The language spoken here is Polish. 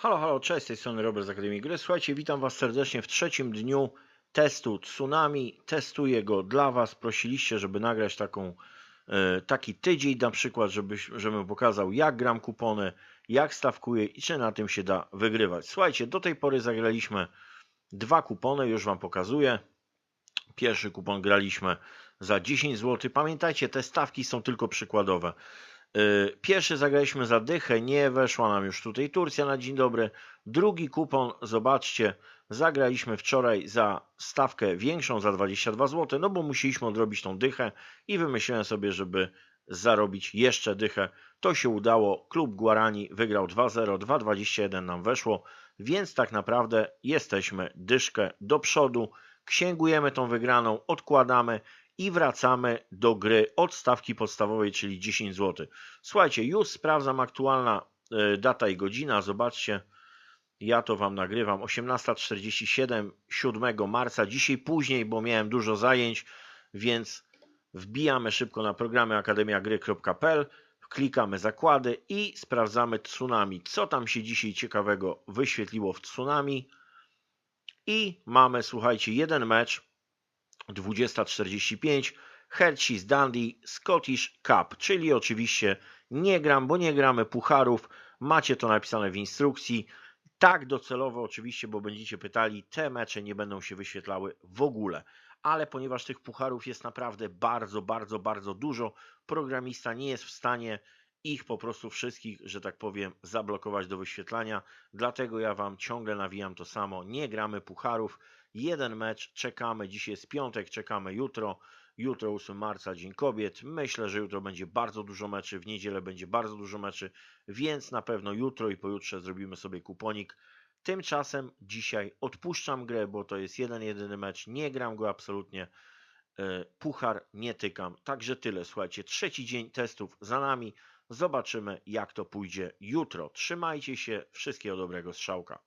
Halo, halo, cześć, z tej strony Robert z Akademii Gry. Słuchajcie, witam Was serdecznie w trzecim dniu testu Tsunami. Testuję go dla Was. Prosiliście, żeby nagrać taką, e, taki tydzień na przykład, żebyś, żebym pokazał jak gram kupony, jak stawkuję i czy na tym się da wygrywać. Słuchajcie, do tej pory zagraliśmy dwa kupony, już Wam pokazuję. Pierwszy kupon graliśmy za 10 zł. Pamiętajcie, te stawki są tylko przykładowe. Yy, Pierwszy zagraliśmy za dychę, nie weszła nam już tutaj Turcja na dzień dobry. Drugi kupon, zobaczcie, zagraliśmy wczoraj za stawkę większą, za 22 zł, no bo musieliśmy odrobić tą dychę i wymyśliłem sobie, żeby zarobić jeszcze dychę. To się udało, klub Guarani wygrał 2-0, 2-21 nam weszło, więc tak naprawdę jesteśmy dyszkę do przodu, księgujemy tą wygraną, odkładamy i wracamy do gry od stawki podstawowej, czyli 10 zł. Słuchajcie, już sprawdzam aktualna e, data i godzina. Zobaczcie, ja to Wam nagrywam. 18.47, 7 marca. Dzisiaj później, bo miałem dużo zajęć, więc wbijamy szybko na programy akademiagry.pl, klikamy zakłady i sprawdzamy tsunami. Co tam się dzisiaj ciekawego wyświetliło w tsunami? I mamy, słuchajcie, jeden mecz 20.45 Hershey's Dundee Scottish Cup, czyli oczywiście nie gram, bo nie gramy pucharów. Macie to napisane w instrukcji. Tak docelowo oczywiście, bo będziecie pytali, te mecze nie będą się wyświetlały w ogóle. Ale ponieważ tych pucharów jest naprawdę bardzo, bardzo, bardzo dużo, programista nie jest w stanie ich po prostu wszystkich, że tak powiem, zablokować do wyświetlania. Dlatego ja Wam ciągle nawijam to samo. Nie gramy pucharów. Jeden mecz, czekamy. Dzisiaj jest piątek, czekamy jutro. Jutro 8 marca, Dzień Kobiet. Myślę, że jutro będzie bardzo dużo meczy. W niedzielę będzie bardzo dużo meczy, więc na pewno jutro i pojutrze zrobimy sobie kuponik. Tymczasem dzisiaj odpuszczam grę, bo to jest jeden, jedyny mecz. Nie gram go absolutnie. E, Puchar nie tykam. Także tyle. Słuchajcie, trzeci dzień testów za nami. Zobaczymy, jak to pójdzie jutro. Trzymajcie się. Wszystkiego dobrego, strzałka.